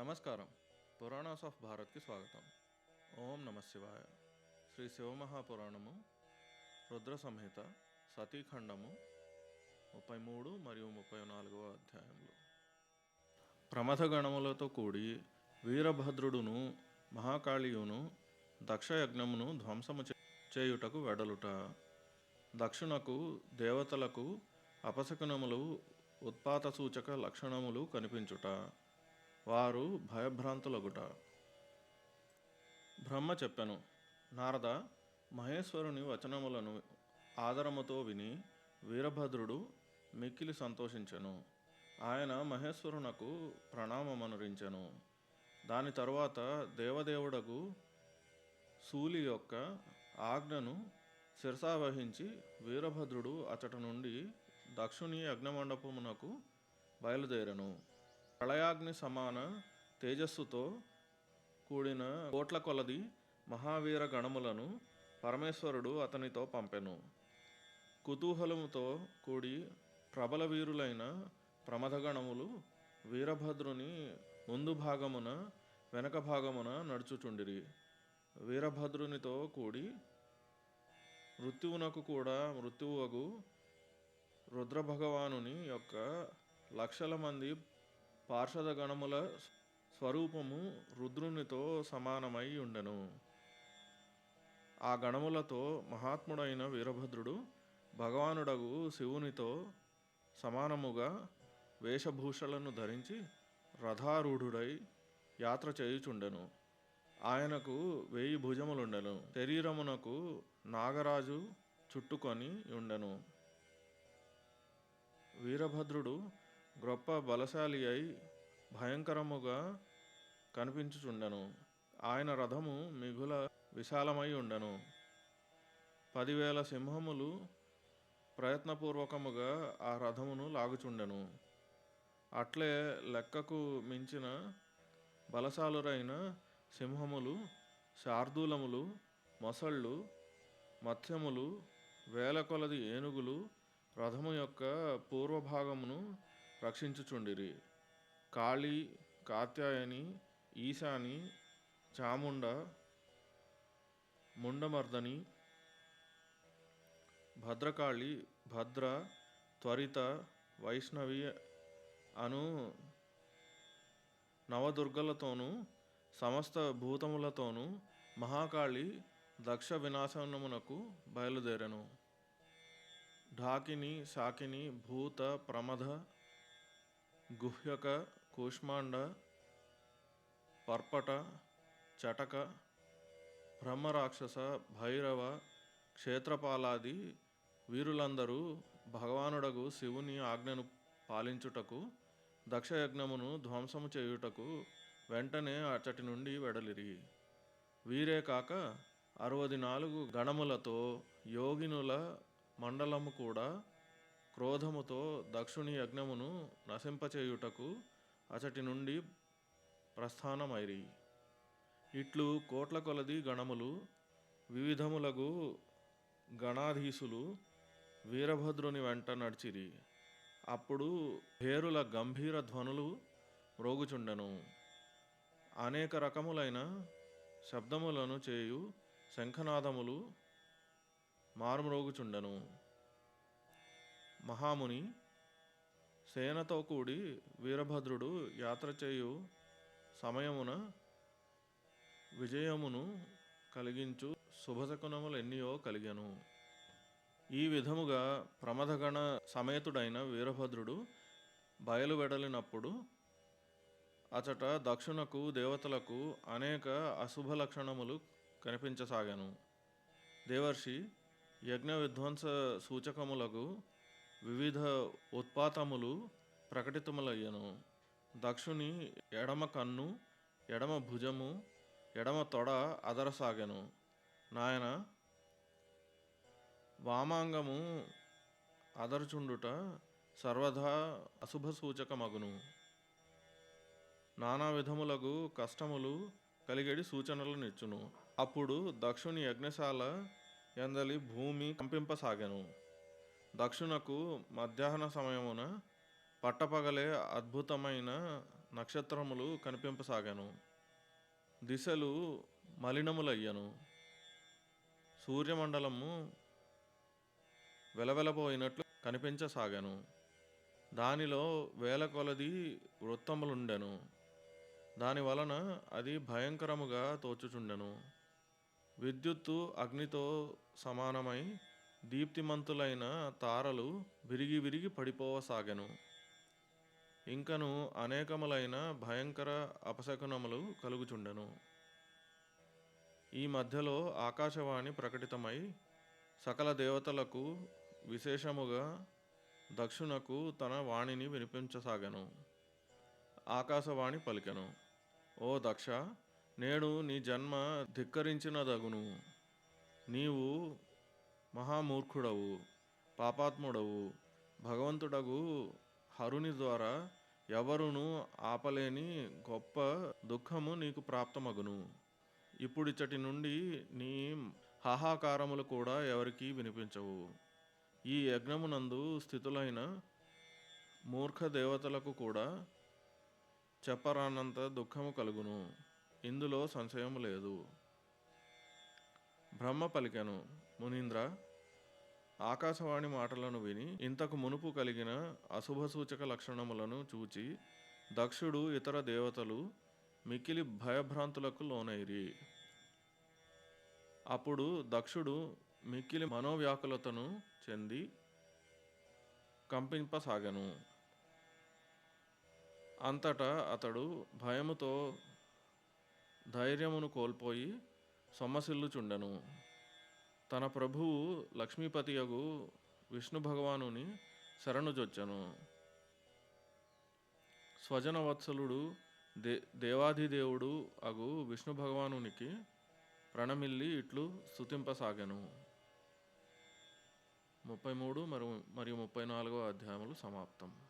నమస్కారం. పురాణాస్ ఆఫ్ భారత్కి స్వాగతం. ఓం నమ శివాయ. శ్రీ శివమహాపురాణము రుద్ర సంహిత సతీఖండము ముప్పై మూడు మరియు ముప్పై నాలుగవ అధ్యాయములు ప్రమథగణములతో కూడి వీరభద్రుడును మహాకాళియును దక్షయజ్ఞమును ధ్వంసము చేయుటకు వెడలుట. దక్షిణకు దేవతలకు అపశకునములు ఉత్పాత సూచక లక్షణములు కనిపించుట. వారు భయభ్రాంతులగుట. బ్రహ్మ చెప్పెను నారద మహేశ్వరుని వచనములను ఆదరముతో విని వీరభద్రుడు మిక్కిలి సంతోషించెను. ఆయన మహేశ్వరునకు ప్రణామమనురించెను. దాని తరువాత దేవదేవుడకు సూలి యొక్క ఆజ్ఞను శిరసావహించి వీరభద్రుడు అచట నుండి దక్షుని అగ్నమండపమునకు బయలుదేరను. ప్రళయాగ్ని సమాన తేజస్సుతో కూడిన కోట్ల కొలది మహావీర గణములను పరమేశ్వరుడు అతనితో పంపెను. కుతూహలముతో కూడి ప్రబల వీరులైన ప్రమథగణములు వీరభద్రుని ముందు భాగమున వెనక భాగమున నడుచుచుండిరి. వీరభద్రునితో కూడి మృత్యువునకు కూడా మృత్యువగు రుద్రభగవానుని యొక్క లక్షల మంది పార్షద గణముల స్వరూపము రుద్రునితో సమానమై ఉండెను. ఆ గణములతో మహాత్ముడైన వీరభద్రుడు భగవానుడగు శివునితో సమానముగా వేషభూషలను ధరించి రథారూఢుడై యాత్ర చేయుచుండెను. ఆయనకు వెయ్యి భుజములుండెను. శరీరమునకు నాగరాజు చుట్టుకొని ఉండెను. వీరభద్రుడు గొప్ప బలశాలి అయి భయంకరముగా కనిపించుచుండెను. ఆయన రథము మిగుల విశాలమై ఉండెను. పదివేల సింహములు ప్రయత్నపూర్వకముగా ఆ రథమును లాగుచుండెను. అట్లే లెక్కకు మించిన బలశాలురైన సింహములు శార్దూలములు మొసళ్ళు మత్స్యములు వేల కొలది ఏనుగులు రథము యొక్క పూర్వభాగమును రక్షించుచుండిరి. కాళీ కాత్యాయని ఈశాని చాముండ ముండమర్దని భద్రకాళి భద్ర త్వరిత వైష్ణవి అను నవదుర్గలతోనూ సమస్త భూతములతోనూ మహాకాళి దక్ష వినాశనమునకు బయలుదేరను. ఢాకిని శాకిని భూత ప్రమథ గుహ్యక కూష్మాండ పర్పట చటక బ్రహ్మరాక్షస భైరవ క్షేత్రపాలాది వీరులందరూ భగవానుడగు శివుని ఆజ్ఞను పాలించుటకు దక్షయజ్ఞమును ధ్వంసము చేయుటకు వెంటనే అచ్చటి నుండి వెడలిరి. వీరే కాక అరవది నాలుగు గణములతో యోగినుల మండలము కూడా క్రోధముతో దక్షుని యజ్ఞమును నశింపచేయుటకు అచటి నుండి ప్రస్థానమైరి. ఇట్లు కోట్ల కొలది గణములు వివిధములగు గణాధీసులు వీరభద్రుని వెంట నడిచిరి. అప్పుడు భేరుల గంభీర ధ్వనులు మ్రోగుచుండెను. అనేక రకములైన శబ్దములను చేయు శంఖనాదములు మారుమ్రోగుచుండెను. మహాముని సేనతో కూడి వీరభద్రుడు యాత్ర చేయు సమయమున విజయమును కలిగించు శుభశకునములు ఎన్నియో కలిగను. ఈ విధముగా ప్రమథగణ సమేతుడైన వీరభద్రుడు బయలువెడలినప్పుడు అచట దక్షిణకు దేవతలకు అనేక అశుభ లక్షణములు కనిపించసాగాను. దేవర్షి యజ్ఞ విధ్వంస సూచకములకు వివిధ ఉత్పాతములు ప్రకటితములయ్యను. దక్షుని ఎడమ కన్ను ఎడమ భుజము ఎడమ తొడ అదరసాగెను. నాయన వామాంగము అదరుచుండుట సర్వదా అశుభ సూచకమగును నానా విధములగు కష్టములు కలిగడి సూచనలు నిచ్చును అప్పుడు దక్షుని యజ్ఞశాల ఎందలి భూమి కంపింపసాగెను. దక్షిణకు మధ్యాహ్న సమయమున పట్టపగలే అద్భుతమైన నక్షత్రములు కనిపింపసాగాను. దిశలు మలినములయ్యను. సూర్యమండలము వెలవెలబోయినట్లు కనిపించసాగాను. దానిలో వేల కొలది వృత్తములుండెను. దాని వలన అది భయంకరముగా తోచుచుండెను. విద్యుత్తు అగ్నితో సమానమై దీప్తిమంతులైన తారలు విరిగి విరిగి పడిపోవసాగెను. ఇంకను అనేకములైన భయంకర అపశకునములు కలుగుచుండెను. ఈ మధ్యలో ఆకాశవాణి ప్రకటితమై సకల దేవతలకు విశేషముగా దక్షునకు తన వాణిని వినిపించసాగను. ఆకాశవాణి పలికెను ఓ దక్ష నేడు నీ జన్మ ధిక్కరించినదగును. నీవు మహామూర్ఖుడవు పాపాత్ముడవు భగవంతుడగు హరుని ద్వారా ఎవరును ఆపలేని గొప్ప దుఃఖము నీకు ప్రాప్తమగును. ఇప్పుడిచ్చటి నుండి నీ హాహాకారములు కూడా ఎవరికీ వినిపించవు. ఈ యజ్ఞమునందు స్థితులైన మూర్ఖ దేవతలకు కూడా చెప్పరానంత దుఃఖము కలుగును. ఇందులో సంశయం లేదు. బ్రహ్మ పలికెను. మునీంద్ర ఆకాశవాణి మాటలను విని ఇంతకు మునుపు కలిగిన అశుభ సూచక లక్షణములను చూచి దక్షుడు ఇతర దేవతలు మిక్కిలి భయభ్రాంతులకు లోనైరి. అప్పుడు దక్షుడు మిక్కిలి మనోవ్యాకులతను చెంది కంపింపసాగను. అంతటా అతడు భయముతో ధైర్యమును కోల్పోయి సొమ్మసిల్లుచుండెను. తన ప్రభువు లక్ష్మీపతియగు విష్ణు భగవానుని శరణుజొచ్చెను స్వజనవత్సలుడు దే దేవాధిదేవుడు అగు విష్ణు భగవానునికి ప్రణమిల్లి ఇట్లు స్థుతింపసాగను ముప్పై మూడు మరియు మరియు ముప్పై నాలుగో అధ్యాయములు సమాప్తం.